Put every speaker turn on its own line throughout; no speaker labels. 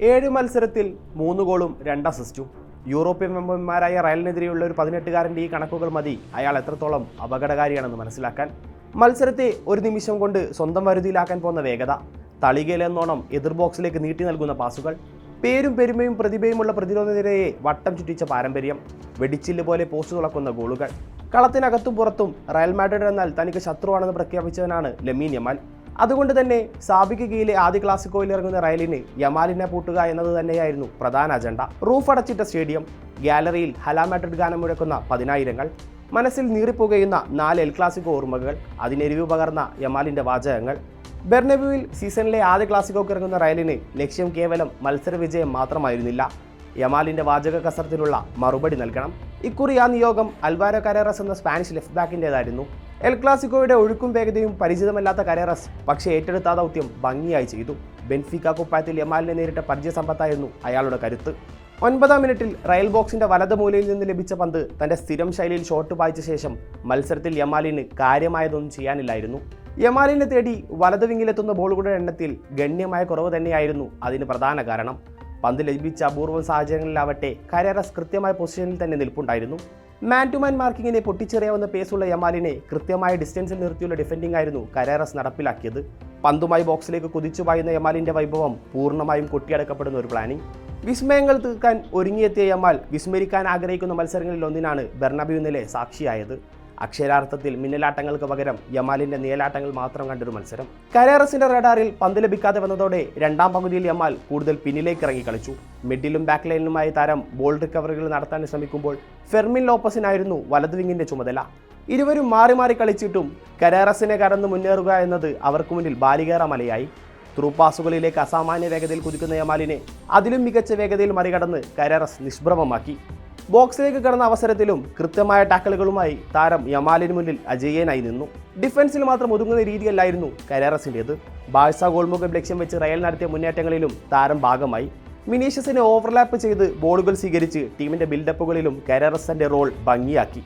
ഏഴ് മത്സരത്തിൽ മൂന്ന് ഗോളും രണ്ട് അസിസ്റ്റും യൂറോപ്യൻ മെമ്പർമാരായ റയലിനെതിരെയുള്ള ഒരു പതിനെട്ടുകാരന്റെ ഈ കണക്കുകൾ മതി. അയാൾ എത്രത്തോളം അപകടകാരിയാണെന്ന് മനസ്സിലാക്കാൻ. മത്സരത്തെ ഒരു നിമിഷം കൊണ്ട് സ്വന്തം വരുതിയിലാക്കാൻ പോകുന്ന വേഗത. തളികയിലെന്നോണം എതിർ ബോക്സിലേക്ക് നീട്ടി നൽകുന്ന പാസുകൾ. പേരും പെരുമയും പ്രതിഭയുമുള്ള പ്രതിരോധ നിരയെ വട്ടം ചുറ്റിച്ച പാരമ്പര്യം. വെടിച്ചില്ല് പോലെ പോസ്റ്റ് തുളക്കുന്ന ഗോളുകൾ. കളത്തിനകത്തും പുറത്തും റയൽ മാഡ്രിഡ് എന്നാൽ തനിക്ക് ശത്രുവാണെന്ന് പ്രഖ്യാപിച്ചവനാണ് ലമീൻ യമാൽ. അതുകൊണ്ട് തന്നെ സാബിക്ക് കീഴിലെ ആദ്യ ക്ലാസിക്കോയിൽ ഇറങ്ങുന്ന റയലിന് യമാലിനെ പൂട്ടുക എന്നത് തന്നെയായിരുന്നു പ്രധാന അജണ്ട. റൂഫ് അടച്ചിട്ട സ്റ്റേഡിയം ഗാലറിയിൽ ഹലാമാട്രിഡ് ഗാനം മുഴക്കുന്ന പതിനായിരങ്ങൾ മനസ്സിൽ നീറിപ്പുകയുന്ന നാല് എൽ ക്ലാസിക്കോ ഓർമ്മകൾ അതിനെരിവ് പകർന്ന യമാലിന്റെ വാചകങ്ങൾ. ബെർണബ്യൂവിൽ സീസണിലെ ആദ്യ ക്ലാസിക്കോക്ക് ഇറങ്ങുന്ന റയലിന് ലക്ഷ്യം കേവലം മത്സര വിജയം മാത്രമായിരുന്നില്ല. യമാലിന്റെ വാചക കസരത്തിലുള്ള മറുപടി നൽകണം. ഇക്കുറി ആ നിയോഗം അൽവാരോ കരേറസ് എന്ന സ്പാനിഷ് ലെഫ്റ്റ് ബാക്കിന്റെതായിരുന്നു എൽ ക്ലാസിക്കോയുടെ ഒഴുക്കും വേഗതയും പരിചിതമല്ലാത്ത കരേറസ് പക്ഷേ ഏറ്റെടുത്ത ദൗത്യം ഭംഗിയായി ചെയ്തു. ബെൻഫിക്ക കുപ്പായത്തിൽ യമാലിനെ നേരിട്ട പരിചയസമ്പത്തായിരുന്നു അയാളുടെ കരുത്ത്. ഒൻപതാം മിനിറ്റിൽ റയൽ ബോക്സിന്റെ വലത് മൂലയിൽ നിന്ന് ലഭിച്ച പന്ത് തന്റെ സ്ഥിരം ശൈലിയിൽ ഷോട്ട് പായിച്ച ശേഷം മത്സരത്തിൽ യമാലിന് കാര്യമായതൊന്നും ചെയ്യാനില്ലായിരുന്നു. യമാലിനെ തേടി വലത് വിങ്ങിലെത്തുന്ന ബോളുകളുടെ എണ്ണത്തിൽ ഗണ്യമായ കുറവ് തന്നെയായിരുന്നു അതിന് പ്രധാന കാരണം. പന്ത് ലഭിച്ച അപൂർവ സാഹചര്യങ്ങളിലാവട്ടെ കരേറസ് കൃത്യമായ പൊസിഷനിൽ തന്നെ നിൽപ്പുണ്ടായിരുന്നു. മാൻ ടു മാൻ മാർക്കിങ്ങിനെ പൊട്ടിച്ചെറിയാവുന്ന പേസുള്ള യമാലിനെ കൃത്യമായ ഡിസ്റ്റൻസിൽ നിർത്തിയുള്ള ഡിഫൻഡിംഗ് ആയിരുന്നു കരേറസ് നടപ്പിലാക്കിയത്. പന്തുമായി ബോക്സിലേക്ക് കുതിച്ചു പായുന്ന യമാലിന്റെ വൈഭവം പൂർണമായും കൊട്ടിയടക്കപ്പെടുന്ന ഒരു പ്ലാനിംഗ് വിസ്മയങ്ങൾ തീർക്കാൻ ഒരുങ്ങിയെത്തിയ യമാൽ വിസ്മരിക്കാൻ ആഗ്രഹിക്കുന്ന മത്സരങ്ങളിൽ ഒന്നിനാണ് ബെർണബിയുന്നിലെ സാക്ഷിയായത്. അക്ഷരാർത്ഥത്തിൽ മിന്നലാട്ടങ്ങൾക്ക് പകരം യമാലിന്റെ നീലാട്ടങ്ങൾ മാത്രം കണ്ടൊരു മത്സരം. കരേറസിന്റെ റഡാറിൽ പന്ത് ലഭിക്കാതെ വന്നതോടെ രണ്ടാം പകുതിയിൽ യമാൽ കൂടുതൽ പിന്നിലേക്ക് ഇറങ്ങി കളിച്ചു. മിഡിലും ബാക്ക് ലൈനിലുമായി താരം ബോൾ റിക്കവറികൾ നടത്താൻ ശ്രമിക്കുമ്പോൾ ഫെർമിൻ ലോപ്പസിനായിരുന്നു വലത് വിങ്ങിന്റെ ചുമതല. ഇരുവരും മാറി മാറി കളിച്ചിട്ടും കരേറസിനെ കടന്ന് മുന്നേറുക എന്നത് അവർക്ക് മുന്നിൽ ബാലികേറ മലയായി. ത്രൂ പാസുകളിലേക്ക് അസാമാന്യ വേഗതയിൽ കുതിക്കുന്ന യമാലിനെ അതിലും മികച്ച വേഗതയിൽ മറികടന്ന് കരേറസ് നിഷ്പ്രഭമാക്കി. ബോക്സിലേക്ക് കടന്ന അവസരത്തിലും കൃത്യമായ ടാക്കലുകളുമായി താരം യമാലിന് മുന്നിൽ അജയ്യനായി നിന്നു. ഡിഫൻസിൽ മാത്രം ഒതുങ്ങുന്ന രീതിയല്ലായിരുന്നു കരാറസിന്റേത് ബാഴ്സ ഗോൾമുഖം ലക്ഷ്യം വെച്ച് റയൽ നടത്തിയ മുന്നേറ്റങ്ങളിലും താരം ഭാഗമായി. മിനീഷ്യസിനെ ഓവർലാപ്പ് ചെയ്ത് ബോളുകൾ സ്വീകരിച്ച് ടീമിന്റെ ബിൽഡപ്പുകളിലും കരാറസിന്റെ റോൾ ഭംഗിയാക്കി.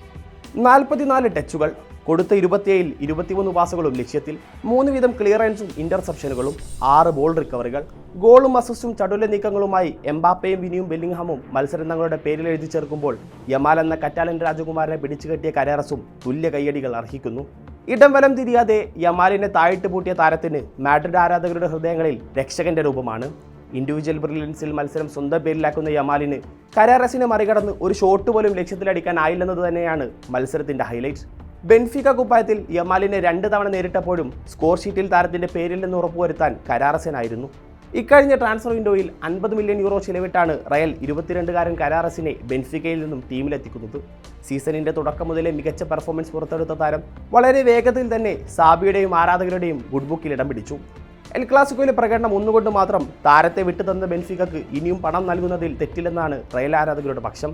നാൽപ്പത്തിനാല് ടച്ചുകൾ കൊടുത്ത ഇരുപത്തിയേഴിൽ ഇരുപത്തിമൂന്ന് പാസുകളും ലക്ഷ്യത്തിൽ മൂന്ന് വീതം ക്ലിയറൻസും ഇന്റർസെപ്ഷനുകളും ആറ് ബോൾ റിക്കവറികൾ ഗോളും അസിസ്റ്റും ചടുല നീക്കങ്ങളുമായി എംബാപ്പയും വിനിയും ബെല്ലിംഗ്ഹാമും മത്സരം തങ്ങളുടെ പേരിൽ എഴുതി ചേർക്കുമ്പോൾ യമാൽ എന്ന കറ്റാലൻ രാജകുമാരനെ പിടിച്ചുകെട്ടിയ കരേറസും തുല്യ കയ്യടികൾ അർഹിക്കുന്നു. ഇടം വലം തിരിയാതെ യമാലിനെ താഴിട്ട് പൂട്ടിയ താരത്തിന് മാഡ്രിഡ് ആരാധകരുടെ ഹൃദയങ്ങളിൽ രക്ഷകന്റെ രൂപമാണ്. ഇൻഡിവിജ്വൽ ബ്രില്യൻസിൽ മത്സരം സ്വന്തം പേരിലാക്കുന്ന യമാലിന് കരാറസിനെ മറികടന്ന് ഒരു ഷോട്ട് പോലും ലക്ഷ്യത്തിലടിക്കാനായില്ലെന്നത് തന്നെയാണ് മത്സരത്തിന്റെ ഹൈലൈറ്റ് ബെൻഫിക കുപ്പായത്തിൽ യമാലിനെ രണ്ട് തവണ നേരിട്ടപ്പോഴും സ്കോർ ഷീറ്റിൽ താരത്തിന്റെ പേരിൽ നിന്ന് ഉറപ്പുവരുത്താൻ കരാറസനായിരുന്നു. ഇക്കഴിഞ്ഞ ട്രാൻസ്ഫർ വിൻഡോയിൽ അൻപത് മില്യൺ യൂറോ ചിലവിട്ടാണ് റയൽ ഇരുപത്തിരണ്ടുകാരൻ കരാറസിനെ ബെൻഫിക്കയിൽ നിന്നും ടീമിലെത്തിക്കുന്നത്. സീസണിന്റെ തുടക്കം മുതലേ മികച്ച പെർഫോമൻസ് പുറത്തെടുത്ത താരം വളരെ വേഗത്തിൽ തന്നെ സാബിയുടെയും ആരാധകരുടെയും ഗുഡ് ബുക്കിൽ ഇടം പിടിച്ചു. എൽ ക്ലാസിക്കോയിലെ പ്രകടനം ഒന്നുകൊണ്ട് മാത്രം താരത്തെ വിട്ടുതന്ന ബെൻഫിക്കക്ക് ഇനിയും പണം നൽകുന്നതിൽ തെറ്റില്ലെന്നാണ് റയൽ ആരാധകരുടെ പക്ഷം.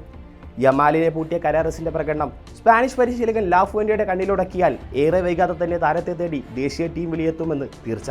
യമാലിനെ പൂട്ടിയ കരാറസിന്റെ പ്രകടനം. സ്പാനിഷ് പരിശീലകൻ ലാഫുവൻഡയുടെ കണ്ണിലുടക്കിയാൽ ഏറെ വൈകാതെ തന്നെ താരത്തെ തേടി ദേശീയ ടീം വിലയെത്തുമെന്ന് തീർച്ച.